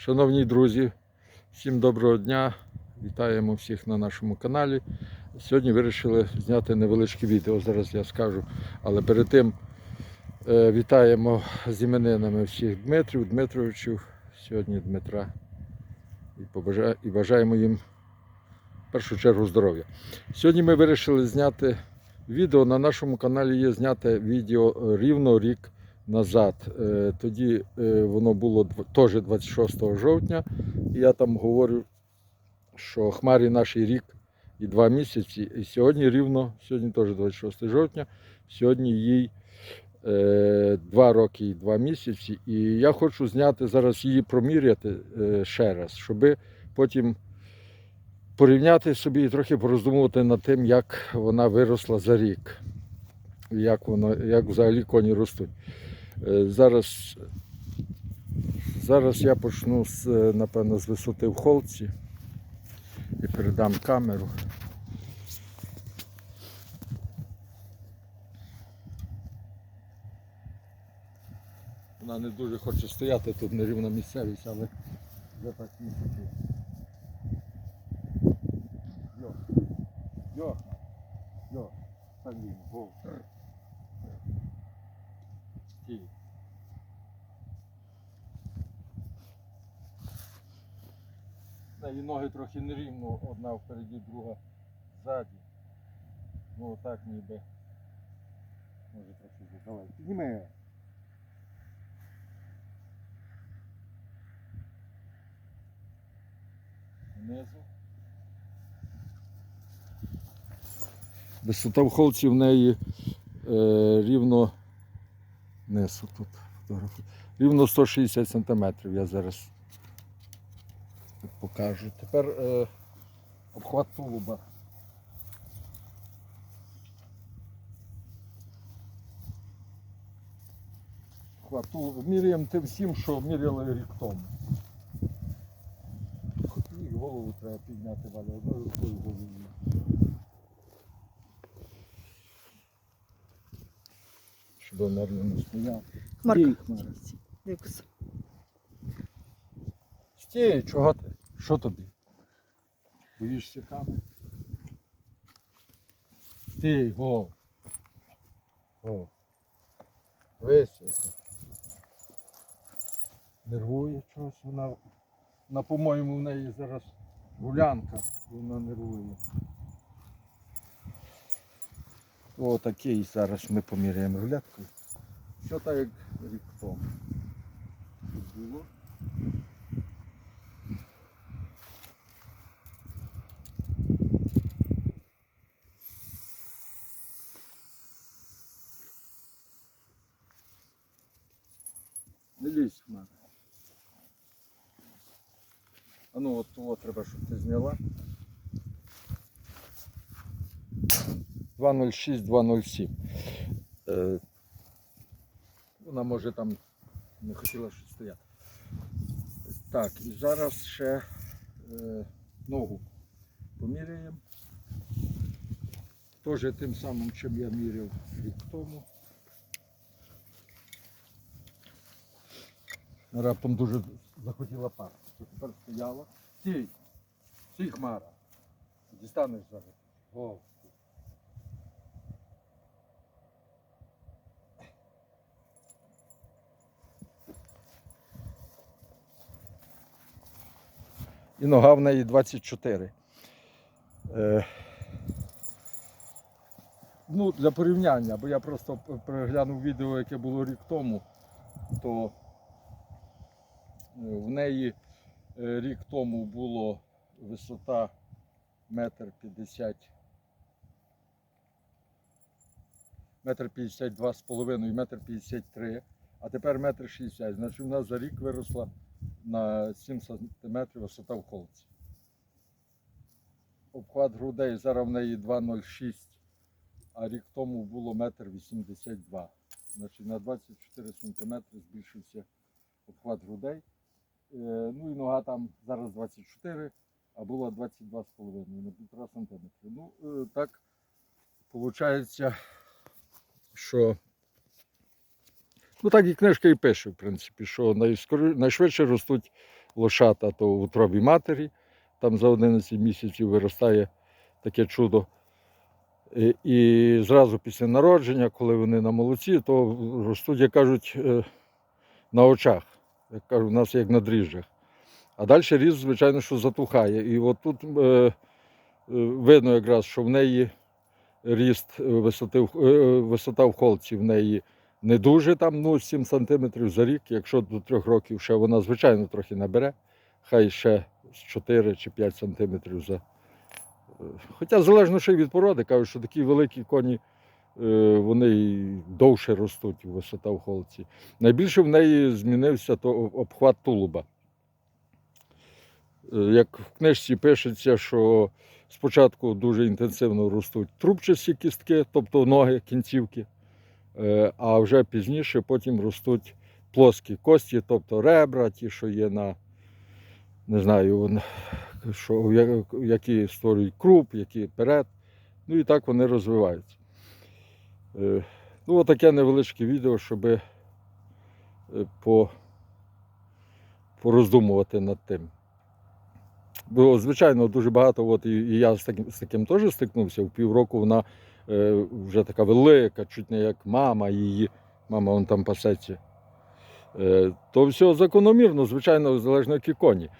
Шановні друзі, всім доброго дня. Вітаємо всіх на нашому каналі. Сьогодні вирішили зняти невеличке відео, зараз я скажу. Але перед тим е, вітаємо з іменинами всіх Дмитрів, Дмитровичів, сьогодні Дмитра. І, бажаємо їм в першу чергу здоров'я. Сьогодні ми вирішили зняти відео. На нашому каналі є зняте відео рівно рік назад. Е, Тоді е, воно було теж 26 жовтня. І я там говорю, що хмарі нашій рік і два місяці. І сьогодні рівно, сьогодні теж 26 жовтня, сьогодні їй е, два роки і два місяці. І я хочу зняти зараз її проміряти ще раз, щоб потім порівняти собі і трохи пороздумувати над тим, як вона виросла за рік. Як, воно, як взагалі коні ростуть. Е, Зараз, зараз я почну з, е, напевно, з висоти в холці і передам камеру. Вона не дуже хоче стояти, тут нерівна місцевість, але вже так не хочу. Йо, йо, йо, він, гол. Стій. І ноги трохи нерівно, одна впереді, друга ззаді. Ну отак ніби. Може трохи вже. Давай, підніми. Внизу. Висота в холці в неї е, рівно несу тут фотографую. Рівно 160 см я зараз покажу. Тепер е, обхват тулуба. Обхват тулуба. Міряємо тим всім, що міряли рік тому. Голову треба підняти, Валя, одною рукою голову. Щоб нервно не стояв. Марко. Вікус. Стій, чого ти? Що тобі? Боїшся камери? Стій, го. Го. Висвіти. Нервує чогось вона. На, по-моєму, в неї зараз гулянка, вона нервує. О, такий зараз ми поміряємо рулеткою. Що так як рік тому. Було. Не лізь в мене. А ну от того треба, щоб ти зняла. 206, 207. Е, вона може там не хотіла щось стояти. Так, і зараз ще е, ногу поміряємо. Теж тим самим, чим я міряв рік тому. Раптом дуже захотіла пасти. Тепер стояла. Стій! Стій, хмара. Дістанеш зараз. О. І нога в неї 24. Е, ну, для порівняння, бо я просто переглянув відео, яке було рік тому, то е, в неї е, рік тому було висота метр п'ятдесят. Метр п'ятдесят два з половиною, метр п'ятдесят три, а тепер метр шістдесят. Значить, у нас за рік виросла на 7 сантиметрів висота в холці. Обхват грудей зараз в неї 2,06, а рік тому було метр 82. Значить на 24 сантиметри збільшився обхват грудей. Е, Ну і нога там зараз 24, а була 22,5 на 1,5 сантиметри. Ну, е, так виходить, що Ну так і книжка і пише, в принципі, що найшвидше ростуть лошата, то в утробі матері. Там за 11 місяців виростає таке чудо. І, і зразу після народження, коли вони на молоці, то ростуть, як кажуть, е, на очах. Як кажуть, у нас як на дріжджах. А далі ріст, звичайно, що затухає. І от тут е, е, видно якраз, що в неї ріст висоти, е, висота в холці в неї не дуже там, ну 7 см за рік. Якщо до 3 років ще вона, звичайно, трохи набере, хай ще 4 чи 5 см за. е, Хоча залежно ще й від породи, кажуть, що такі великі коні е, вони довше ростуть, висота в холці. Найбільше в неї змінився то обхват тулуба. Е, Як в книжці пишеться, що спочатку дуже інтенсивно ростуть трубчасті кістки, тобто ноги, кінцівки, а вже пізніше потім ростуть плоскі кості, тобто ребра, ті, що є на, не знаю, що, які створюють круп, які перед. Ну і так вони розвиваються. Е, Ну, отаке невеличке відео, щоб е, по, пороздумувати над тим. Бо, звичайно, дуже багато, от і, я з таким, з таким теж стикнувся. В півроку вона е, вже така велика, чуть не як мама її, мама вон там пасеться. Е, то все закономірно, звичайно, залежно які коні.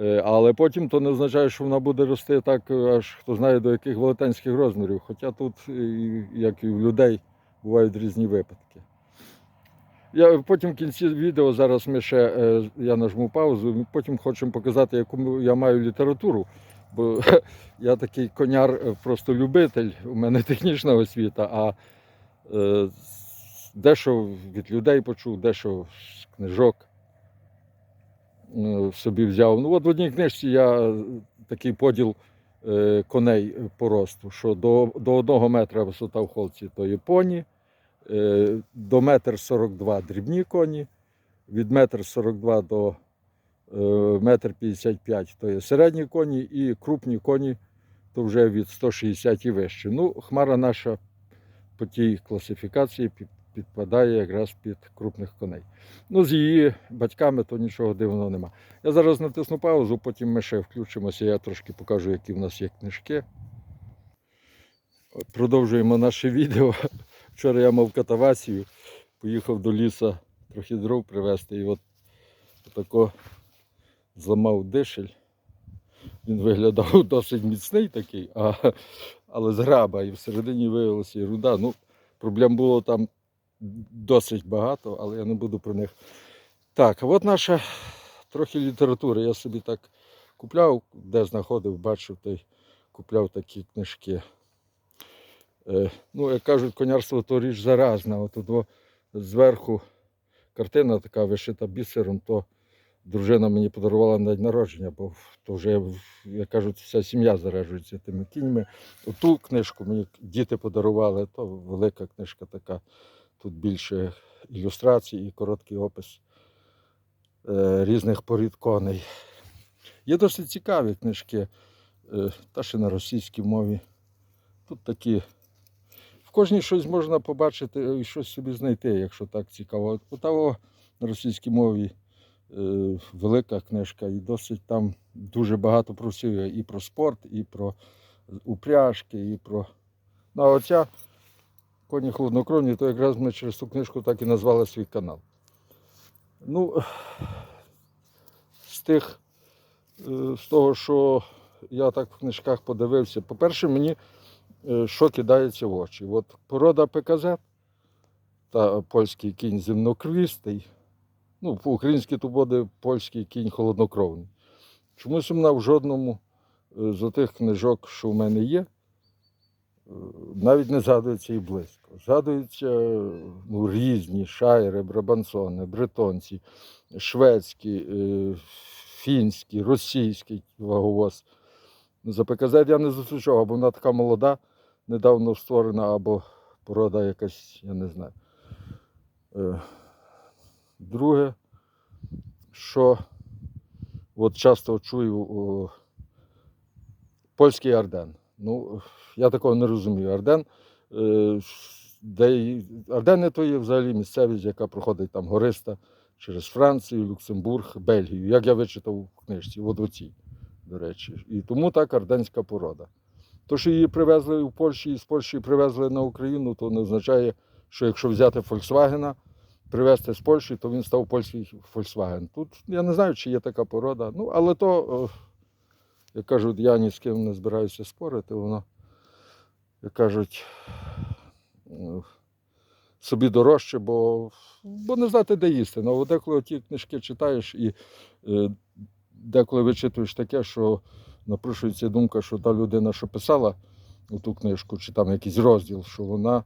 Е, але потім то не означає, що вона буде рости так, е, аж хто знає до яких велетенських розмірів. Хоча тут, е, як і в людей, бувають різні випадки. Я потім в кінці відео зараз ми ще е, я нажму паузу. Потім хочемо показати, яку я маю літературу. Бо я такий коняр, е, просто любитель. У мене технічна освіта, а е, дещо від людей почув, дещо з книжок е, собі взяв. Ну, от в одній книжці я е, такий поділ е, коней по росту, що до, до одного метра висота в холці то є поні, е, до метр 42 дрібні коні, від метр 42 до е, метр 55 то є середні коні, і крупні коні то вже від 160 і вище. Ну, хмара наша по тій класифікації підпадає якраз під крупних коней. Ну, з її батьками то нічого дивного нема. Я зараз натисну паузу, потім ми ще включимося, я трошки покажу, які в нас є книжки. Продовжуємо наше відео. Вчора я мав катавасію, поїхав до лісу трохи дров привезти і от тако зламав дишель. Він виглядав досить міцний такий, а, але з граба і всередині виявилася ерунда. Ну, проблем було там досить багато, але я не буду про них. Так, от наша трохи літератури. Я собі так купляв, де знаходив, бачив, та й купляв такі книжки. Е, ну, як кажуть, конярство то річ заразна. От зверху картина така вишита бісером, то дружина мені подарувала на день народження, бо то вже, як кажуть, вся сім'я заражується тими кіньми. Ту книжку мені діти подарували, то велика книжка така. Тут більше ілюстрацій і короткий опис е, різних порід коней. Є досить цікаві книжки, е, та ще на російській мові. Тут такі. В кожній щось можна побачити і щось собі знайти, якщо так цікаво. От того на російській мові велика книжка, і досить там дуже багато про все. І про спорт, і про упряжки, і про. Ну, а оця коні холоднокровні, то якраз ми через ту книжку так і назвали свій канал. Ну, з тих, е, з того, що я так в книжках подивився, по-перше, мені е, що кидається в очі. От порода ПКЗ та польський кінь земнокрістий, ну, по-українськи то буде польський кінь холоднокровний. Чомусь вона в жодному е, з тих книжок, що в мене є, е, навіть не згадується і близько. Згадуються ну, різні шайри, брабансони, бретонці, шведські, е, фінські, російський ваговоз. Ну, За ПКЗ я не зустрічав, або вона така молода, недавно створена, або порода якась, я не знаю. Друге, що от часто чую о, польський Арден. Ну, я такого не розумію. Арден, е, де Ардени то є взагалі місцевість, яка проходить там гориста, через Францію, Люксембург, Бельгію, як я вичитав у книжці, от оцій, до речі. І тому так арденська порода. То, що її привезли в Польщі і з Польщі привезли на Україну, то не означає, що якщо взяти Volkswagen, привезти з Польщі, то він став польський Volkswagen. Тут я не знаю, чи є така порода. Ну, але то, е, як кажуть, я ні з ким не збираюся спорити, воно, як кажуть, е, собі дорожче, бо, бо не знати, де їсти. Ну, деколи ті книжки читаєш і е, деколи вичитуєш таке, що напрошується думка, що та людина, що писала ту книжку, чи там якийсь розділ, що вона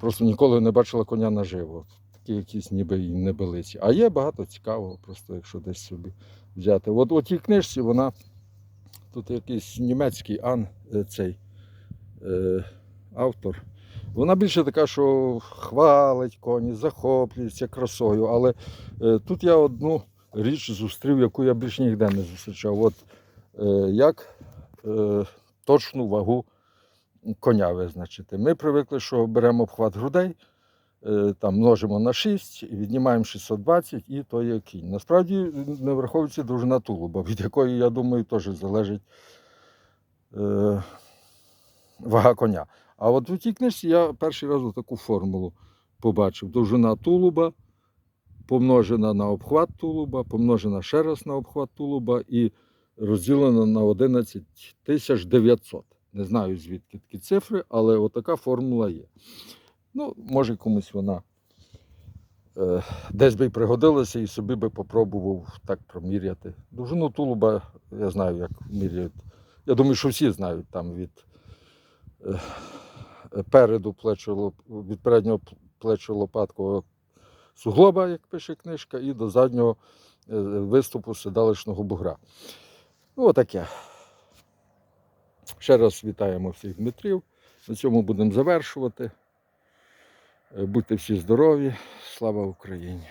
просто ніколи не бачила коня наживо. Такі якісь ніби і небелиці. А є багато цікавого, просто якщо десь собі взяти. От у тій книжці вона тут якийсь німецький ан, е, цей е, автор. Вона більше така, що хвалить коні, захоплюється красою. Але е, тут я одну річ зустрів, яку я більш ніде не зустрічав. От е, як е, точну вагу коня визначити. Ми привикли, що беремо обхват грудей, е, там множимо на 6, віднімаємо 620 і то є кінь. Насправді не враховується довжина тулуба, від якої, я думаю, теж залежить е, вага коня. А от у тій книжці я перший раз таку формулу побачив. Довжина тулуба помножена на обхват тулуба, помножена ще раз на обхват тулуба і розділена на 11 тисяч 900. Не знаю, звідки такі цифри, але отака формула є. Ну, може комусь вона е, десь би й пригодилася і собі би попробував так проміряти. Довжину тулуба я знаю, як міряють. Я думаю, що всі знають там від е, переду плечо, від переднього плечо лопаткового суглоба, як пише книжка, і до заднього е, виступу седалищного бугра. Ну, отаке. Ще раз вітаємо всіх Дмитрів. На цьому будемо завершувати. Е, Будьте всі здорові. Слава Україні!